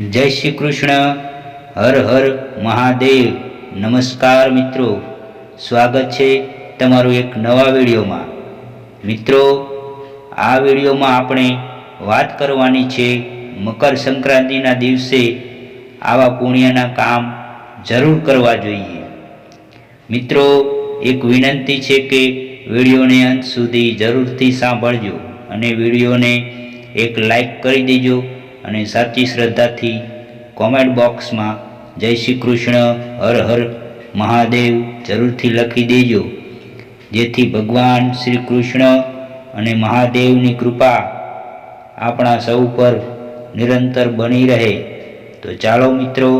જય શ્રી કૃષ્ણ. હર હર મહાદેવ. નમસ્કાર મિત્રો. સ્વાગત છે તમારું એક નવા વિડીયોમાં. મિત્રો, આ વિડીયોમાં આપણે વાત કરવાની છે મકર સંક્રાંતિના દિવસે આવા પુણ્યના કામ જરૂર કરવા જોઈએ. મિત્રો, એક વિનંતી છે કે વિડીયોને અંત સુધી જરૂરથી સાંભળજો અને વિડીયોને એક લાઈક કરી દેજો અને સાચી શ્રદ્ધાથી કોમેન્ટ બોક્સમાં જય શ્રી કૃષ્ણ, હર હર મહાદેવ જરૂરથી લખી દેજો. જેથી ભગવાન શ્રી કૃષ્ણ અને મહાદેવની કૃપા આપણા સૌ પર નિરંતર બની રહે. તો ચાલો મિત્રો,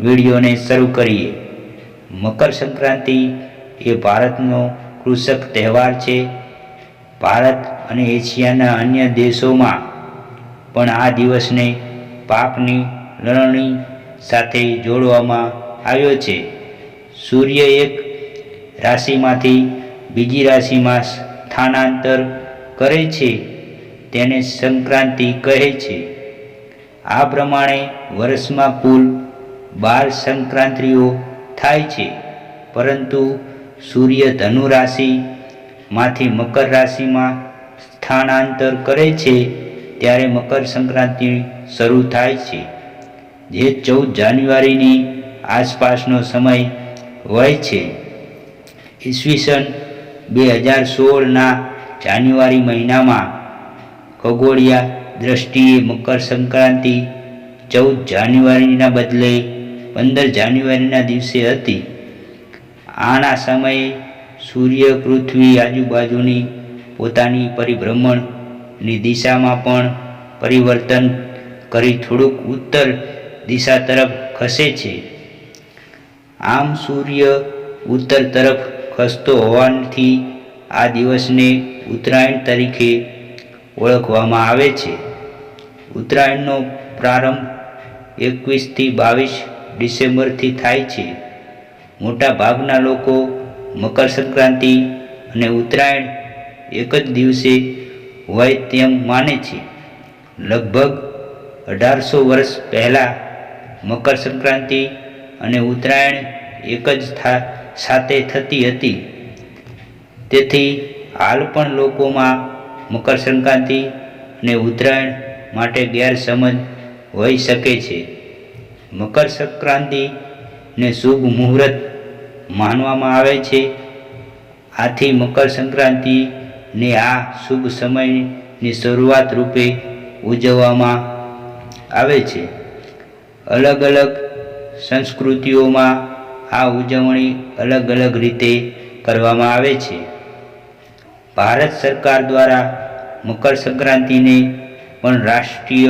વિડીયોને શરૂ કરીએ. મકર સંક્રાંતિ એ ભારતનો કૃષક તહેવાર છે. ભારત અને એશિયાના અન્ય દેશોમાં પણ આ દિવસને પાકની લણણી સાથે જોડવામાં આવ્યો છે. સૂર્ય એક રાશિમાંથી બીજી રાશિમાં સ્થાનાંતર કરે છે. તેને સંક્રાંતિ કહે છે. આ પ્રમાણે વર્ષમાં કુલ બાર સંક્રાંતિઓ થાય છે. પરંતુ સૂર્ય ધનુ રાશિમાંથી મકર રાશિમાં સ્થાનાંતર કરે છે. ત્યારે મકર સંક્રાંતિ શરૂ થાય છે. જે ચૌદ જાન્યુઆરીની આસપાસનો સમય હોય છે. ઈસવીસન બે હજાર સોળના જાન્યુઆરી મહિનામાં ખગોળિયા દ્રષ્ટિએ મકર સંક્રાંતિ ચૌદ જાન્યુઆરીના બદલે પંદર જાન્યુઆરીના દિવસે હતી. આના સમયે સૂર્ય પૃથ્વી આજુબાજુની પોતાની પરિભ્રમણની દિશામાં પણ પરિવર્તન કરી થોડુંક ઉત્તર દિશા તરફ ખસે છે. આમ સૂર્ય ઉત્તર તરફ ખસતો હોવાથી આ દિવસને ઉત્તરાયણ તરીકે ઓળખવામાં આવે છે. ઉત્તરાયણનો પ્રારંભ એકવીસથી બાવીસ ડિસેમ્બરથી થાય છે. મોટા ભાગના લોકો મકર સંક્રાંતિ અને ઉત્તરાયણ એક જ દિવસે હોય તેમ માને છે. લગભગ અઢારસો વર્ષ પહેલાં મકર સંક્રાંતિ અને ઉત્તરાયણ એક જ સાથે થતી હતી. તેથી હાલ પણ લોકોમાં મકર સંક્રાંતિ અને ઉત્તરાયણ માટે ગેરસમજ હોઈ શકે છે. મકર સંક્રાંતિને શુભ મુહૂર્ત માનવામાં આવે છે. આથી મકર સંક્રાંતિને આ શુભ સમયની શરૂઆત રૂપે ઉજવવામાં આવે છે. અલગ અલગ સંસ્કૃતિઓમાં આ ઉજવણી અલગ અલગ રીતે કરવામાં આવે છે. ભારત સરકાર દ્વારા મકર સંક્રાંતિને પણ રાષ્ટ્રીય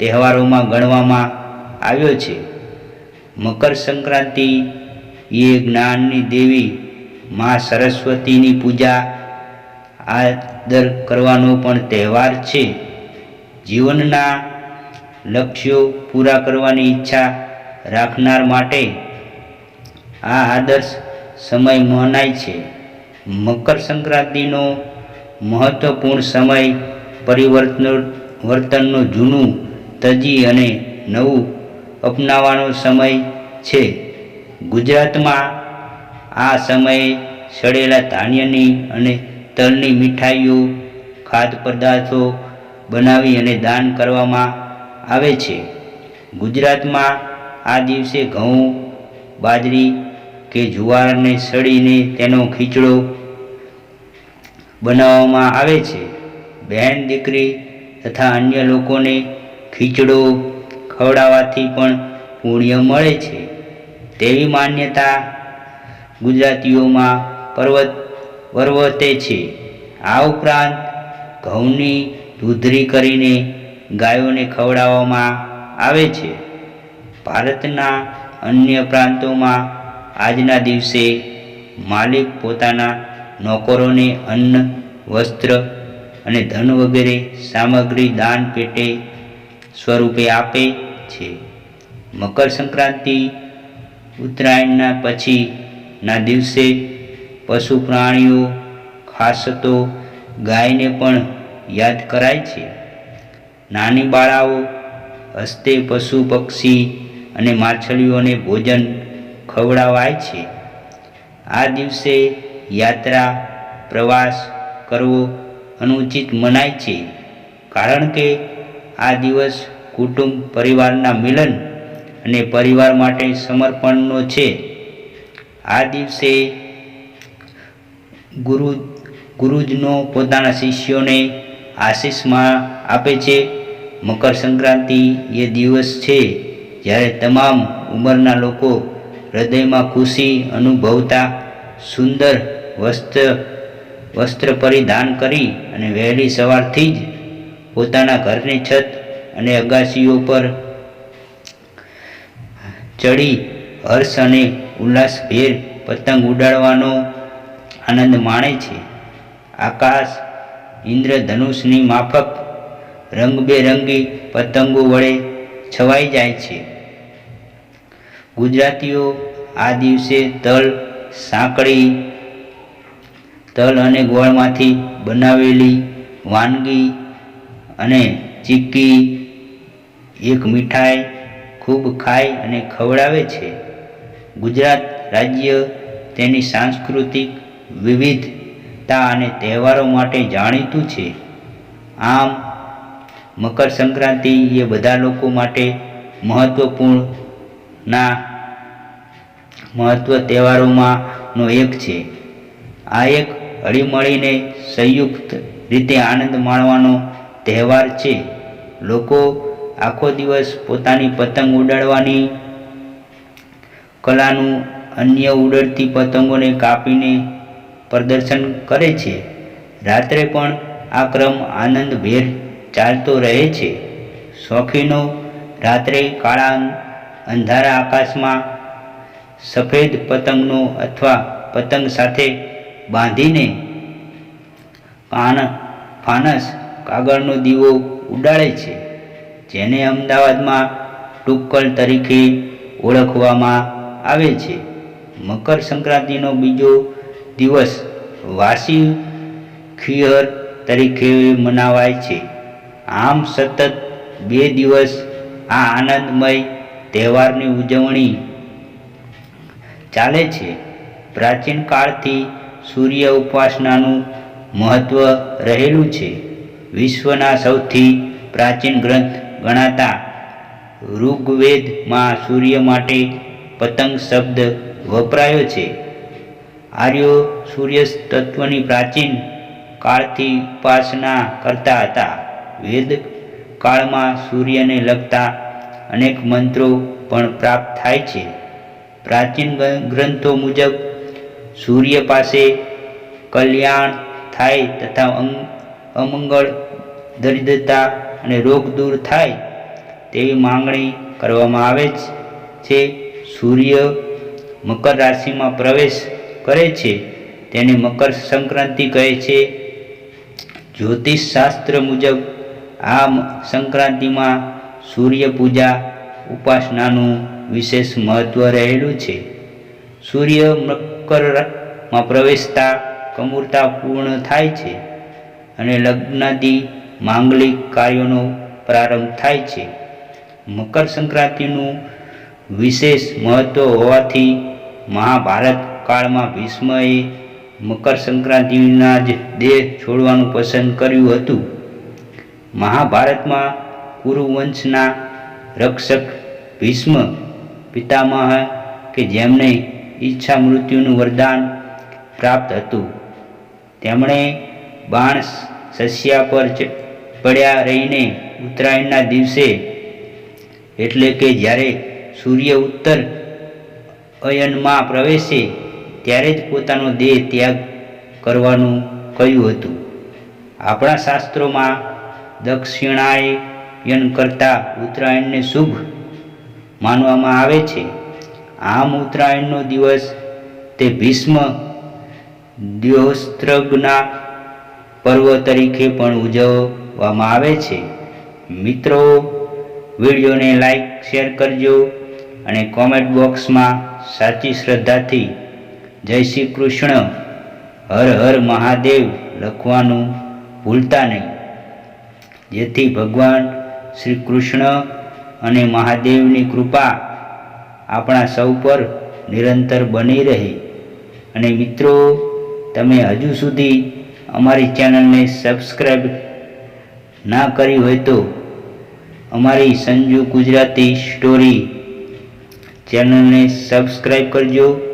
તહેવારોમાં ગણવામાં આવ્યો છે. મકર સંક્રાંતિ એ જ્ઞાનની દેવી મા સરસ્વતીની પૂજા આદર કરવાનો પણ તહેવાર છે. જીવનના લક્ષ્યો પૂરા કરવાની ઈચ્છા રાખનાર માટે આ આદર્શ સમય મનાય છે. મકર સંક્રાંતિનો મહત્વપૂર્ણ સમય પરિવર્તન, વર્તનનું જૂનું, તજી અને નવું અપનાવવાનો સમય છે. ગુજરાતમાં આ સમયે સડેલા ધાન્યની અને તલની મીઠાઈઓ, ખાદ્ય પદાર્થો બનાવી અને દાન કરવામાં આવે છે. ગુજરાતમાં આ દિવસે ઘઉં, બાજરી કે જુવારને સડીને તેનો ખીચડો બનાવવામાં આવે છે. બહેન, દીકરી તથા અન્ય લોકોને ખીચડો ખવડાવવાથી પણ પુણ્ય મળે છે. તેવી માન્યતા ગુજરાતીઓમાં પર્વત પર્વતે છે. આ ઉપરાંત ઘઉંની દૂધરી કરીને ગાયોને ખવડાવવામાં આવે છે. ભારતના અન્ય પ્રાંતોમાં આજના દિવસે માલિક પોતાના નોકરોને અન્ન, વસ્ત્ર અને ધન વગેરે સામગ્રી, દાન, પેટે સ્વરૂપે આપે છે. મકર સંક્રાંતિ ઉત્તરાયણના પછીના દિવસે પશુ પ્રાણીઓ, ખાસ તો ગાયને પણ યાદ કરાય છે. નાની બાળાઓ, હસ્તે પશુ પક્ષી અને માછલીઓને ભોજન ખવડાવાય છે. આ દિવસે યાત્રા, પ્રવાસ કરવો અનુચિત મનાય છે. કારણ કે આ દિવસ કુટુંબ, પરિવારના મિલન અને પરિવાર માટે સમર્પણનો છે. આ દિવસે ગુરુ, ગુરુજનો પોતાના શિષ્યોને આશીષમાં આપે છે. મકર સંક્રાંતિ એ દિવસ છે જ્યારે તમામ ઉંમરના લોકો હૃદયમાં ખુશી અનુભવતા સુંદર વસ્ત્ર વસ્ત્ર પરિધાન કરી અને વહેલી સવારથી જ પોતાના ઘરની છત અને અગાશીઓ પર ચડી હર્ષ અને ઉલ્લાસભેર પતંગ ઉડાડવાનો આનંદ માણે છે. આકાશ ઇન્દ્રધનુષની માફક, રંગબેરંગી પતંગો વડે છવાઈ જાય છે. ગુજરાતીઓ આ દિવસે તલ, સાંકળી, તલ અને ગોળમાંથી બનાવેલી વાનગી અને ચીક્કી, એક મીઠાઈ ખૂબ ખાય અને ખવડાવે છે. ગુજરાત રાજ્ય તેની સાંસ્કૃતિક વિવિધતા અને તહેવારો માટે જાણીતું છે. આમ, મકર સંક્રાંતિ એ બધા લોકો માટે મહત્વપૂર્ણ ના મહત્વ તહેવારોમાંનો એક છે. આ એક હળીમળીને સંયુક્ત રીતે આનંદ માણવાનો તહેવાર છે. લોકો આખો દિવસ પોતાની પતંગ ઉડાડવાની કલાનું અન્ય ઉડડતી પતંગોને કાપીને પ્રદર્શન કરે છે. રાત્રે પણ આ ક્રમ આનંદભેર ચાલતો રહે છે. શોખીનો રાત્રે કાળા અંધારા આકાશમાં સફેદ પતંગનો અથવા પતંગ સાથે બાંધીને પાન ફાનસ કાગળનો દીવો ઉડાડે છે, જેને અમદાવાદમાં ટુક્કલ તરીકે ઓળખવામાં આવે છે. મકર સંક્રાંતિનો બીજો દિવસ વાસી ખિયર તરીકે મનાવાય છે. આમ સતત બે દિવસ આ આનંદમય તહેવારની ઉજવણી ચાલે છે. પ્રાચીન કાળથી સૂર્ય ઉપાસનાનું મહત્વ રહેલું છે. વિશ્વના સૌથી પ્રાચીન ગ્રંથ ગણાતા ઋગ્વેદમાં સૂર્ય માટે પતંગ શબ્દ વપરાયો છે. આર્યો સૂર્ય તત્વની પ્રાચીન કાળથી ઉપાસના કરતા હતા. વેદ કાળમાં સૂર્યને લગતા અનેક મંત્રો પણ પ્રાપ્ત થાય છે. પ્રાચીન ગ્રંથો મુજબ સૂર્ય પાસે કલ્યાણ થાય તથા અમંગળ, દરિદ્રતા અને રોગ દૂર થાય તેવી માંગણી કરવામાં આવે છે. સૂર્ય મકર રાશિમાં પ્રવેશ કરે છે. તેને મકર સંક્રાંતિ કહે છે. જ્યોતિષ શાસ્ત્ર મુજબ આ સંક્રાંતિમાં સૂર્ય પૂજા, ઉપાસનાનું વિશેષ મહત્વ રહેલું છે. સૂર્ય મકરમાં પ્રવેશતા કમૂરતા પૂર્ણ થાય છે અને લગ્નાદી માંગલિક કાર્યોનો પ્રારંભ થાય છે. મકર સંક્રાંતિનું વિશેષ મહત્વ હોવાથી મહાભારત કાળમાં ભીષ્મએ મકર સંક્રાંતિના જ દેહ છોડવાનું પસંદ કર્યું હતું. મહાભારતમાં કુરુવંશના રક્ષક ભીષ્મ પિતામહ કે જેમને ઈચ્છા મૃત્યુનું વરદાન પ્રાપ્ત હતું. તેમણે બાણ સસ્યા પર પડ્યા રહીને ઉત્તરાયણના દિવસે, એટલે કે જ્યારે સૂર્ય ઉત્તર અયનમાં પ્રવેશે ત્યારે જ પોતાનો દેહ ત્યાગ કરવાનું કહ્યું હતું. આપણા શાસ્ત્રોમાં દક્ષિણાયન કરતાં ઉત્તરાયણને શુભ માનવામાં આવે છે. આમ ઉત્તરાયણનો દિવસ તે ભીષ્મ દ્યોસ્ત્રગના પર્વ તરીકે પણ ઉજવવામાં આવે છે. મિત્રો, વિડીયોને લાઈક, શેર કરજો અને કોમેન્ટ બોક્સમાં સાચી શ્રદ્ધાથી જય શ્રી કૃષ્ણ. હર હર મહાદેવ લખવાનું ભૂલતા નહીં. જેથી ભગવાન શ્રી કૃષ્ણ અને મહાદેવની કૃપા આપણા સૌ પર નિરંતર બની રહે. અને મિત્રો, તમે હજુ સુધી અમારી ચેનલને સબસ્ક્રાઈબ ના કરી હોય તો અમારી સંજુ ગુજરાતી સ્ટોરી ચેનલને સબસ્ક્રાઈબ કરજો.